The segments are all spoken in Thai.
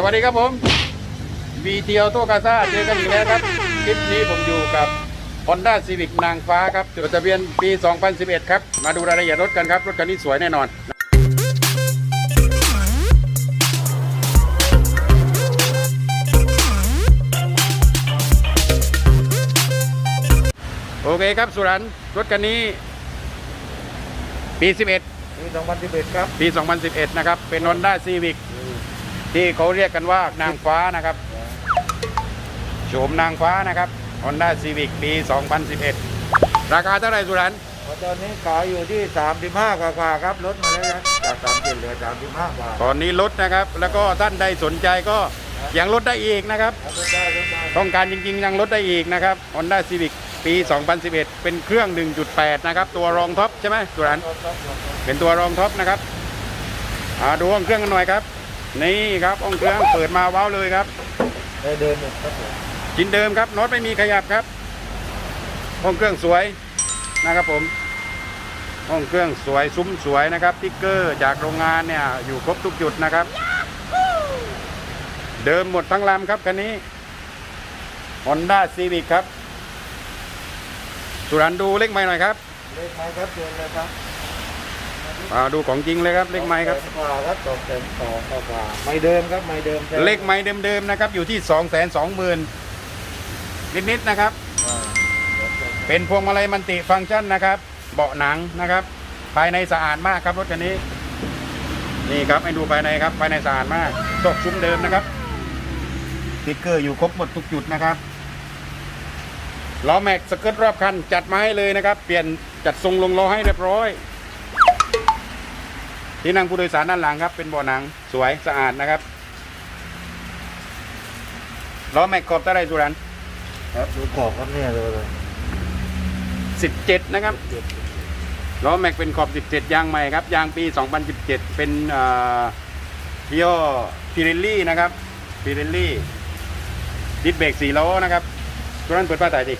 สวัสดีครับผมวีเทียวโตกาซ่าเจอกันอีกแล้วครับ คลิปนี้ผมอยู่กับ Honda Civic นางฟ้าครับจดทะเบียนปี 2011 ครับ มาดูรายละเอียดรถกันครับ รถคันนี้สวยแน่นอนโอเคครับ สุรันรถคันนี้ ปี 11 ปี 2011 ครับ ปี 2011 นะครับ เป็น Honda Civic ที่เขาเรียกกันว่านางฟ้านะครับโฉมนางฟ้านะครับ Honda Civic ปี 2011 ราคาเท่าไหร่สุรันตอนนี้ขายอยู่ที่ 35 กว่าๆครับ ลดมาแล้วนะจาก37เหลือ 35 กว่าตอนนี้ลดนะครับ แล้วก็ท่านใดสนใจก็ยังลดได้อีกนะครับครับ ลดได้ลดได้ต้องการจริงๆ ยังลดได้อีกนะครับ Honda Civic ปี 2011 เป็นเครื่อง 1.8 นะครับ ตัวรองท็อปใช่ไหมสุรันลดครับลดครับเป็นตัวรองท็อปนะครับอ่าดูห้องเครื่องกันหน่อยครับ นี่ครับห้องเครื่องเปิดมาว้าวเลยครับได้เดินหนึ่งครับผมชิ้นเดิมครับน็อตไม่มีขยับครับห้องเครื่องสวยนะครับผมห้องเครื่องสวยซุ้มสวยนะครับติ๊กเกอร์จากโรงงานเนี่ยอยู่ครบทุกจุดนะครับ เดิมหมดทั้งลำครับคันนี้ Honda Civic ครับ สุรันดูเลขไม้หน่อยครับ เลขไม้ครับเชิญเลยครับ อ่าดูของจริงเลยครับเลขไม้ครับสองแสนกว่าครับสองแสนสองกว่าๆไม่เดิมครับไม่เดิมใช่เลขไม้เดิมๆนะครับ อยู่ที่2 2 0 0 0 0นิดๆนะครับอ่าเป็นพวงมาลัยมันติฟังก์ชันนะครับ เบาะหนังนะครับ ภายในสะอาดมากครับรถคันนี้ นี่ครับให้ดูภายในครับภายในสะอาดมากตกซุ้มเดิมนะครับสติ๊กเกอร์อยู่ครบหมดทุกจุดนะครับล้อแม็กสเกิร์ตรอบคันจัดมาให้เลยนะครับ เปลี่ยนจัดทรงลงล้อให้เรียบร้อย ที่นั่งผู้โดยสารด้านหลังครับ เป็นเบาะหนังสวยสะอาดนะครับล้อแม็กขอบเท่าไหรสุรันครับดูขอบครับเนี่ยเลยสิบเจ็ดนะครับล้อแม็กเป็นขอบ 17 ยางใหม่ครับ ยางปี 2017 เป็นพี่ห้อพิเรลลี่นะครับพิเรลลี่ดิสเบรกสี่ล้อนะครับทุกท่านเปิดป้ายถ่ายดิ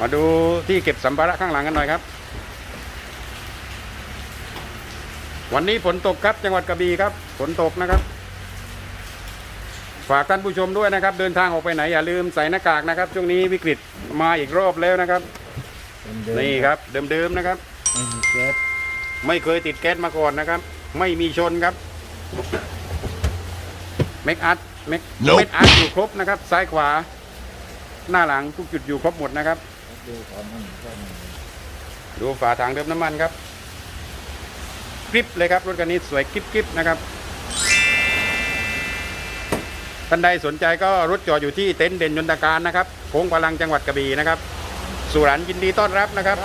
มาดูที่เก็บสัมภาระข้างหลังกันหน่อยครับ วันนี้ฝนตกครับจังหวัดกระบี่ครับฝนตกนะครับ ฝากท่านผู้ชมด้วยนะครับ เดินทางออกไปไหนอย่าลืมใส่หน้ากากนะครับ ช่วงนี้วิกฤตมาอีกรอบแล้วนะครับเดิมๆนี่ครับเดิมๆนะครับไม่มีแก๊สไม่เคยติดแก๊สมาก่อนนะครับ ไม่มีชนครับเมกอัดเมก Nope เมกอัดอยู่ครบนะครับ ซ้ายขวา หน้าหลังทุกจุดอยู่ครบหมดนะครับ ดูความมันก็มันดูฝาถังเติมน้ำมันครับ กริปเลยครับรถคันนี้สวยกริบกริบนะครับท่านใดสนใจก็รถจอดอยู่ที่เต็นท์เด่นยนตการนะครับโค้งพลังจังหวัดกระบี่นะครับ สุรันยินดีต้อนรับนะครับ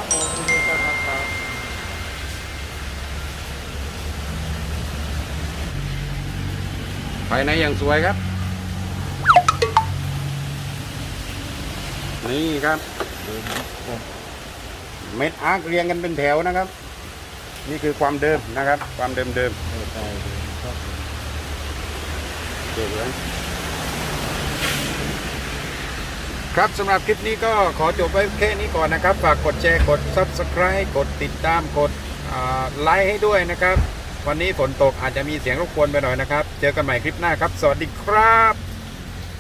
ภายในอย่างสวยครับ นี่ครับ เม็ดอาร์เรียงกันเป็นแถวนะครับ นี่คือความเดิมนะครับ ความเดิมเดิมเปิดได้เลยครับผมเจ๋งเลยครับสำหรับคลิปนี้ก็ขอจบไว้แค่นี้ก่อนนะครับ ฝากกดแชร์กด Subscribe กดติดตามกดไลค์ให้ด้วยนะครับ วันนี้ฝนตกอาจจะมีเสียงรบกวนไปหน่อยนะครับ เจอกันใหม่คลิปหน้าครับ สวัสดีครับ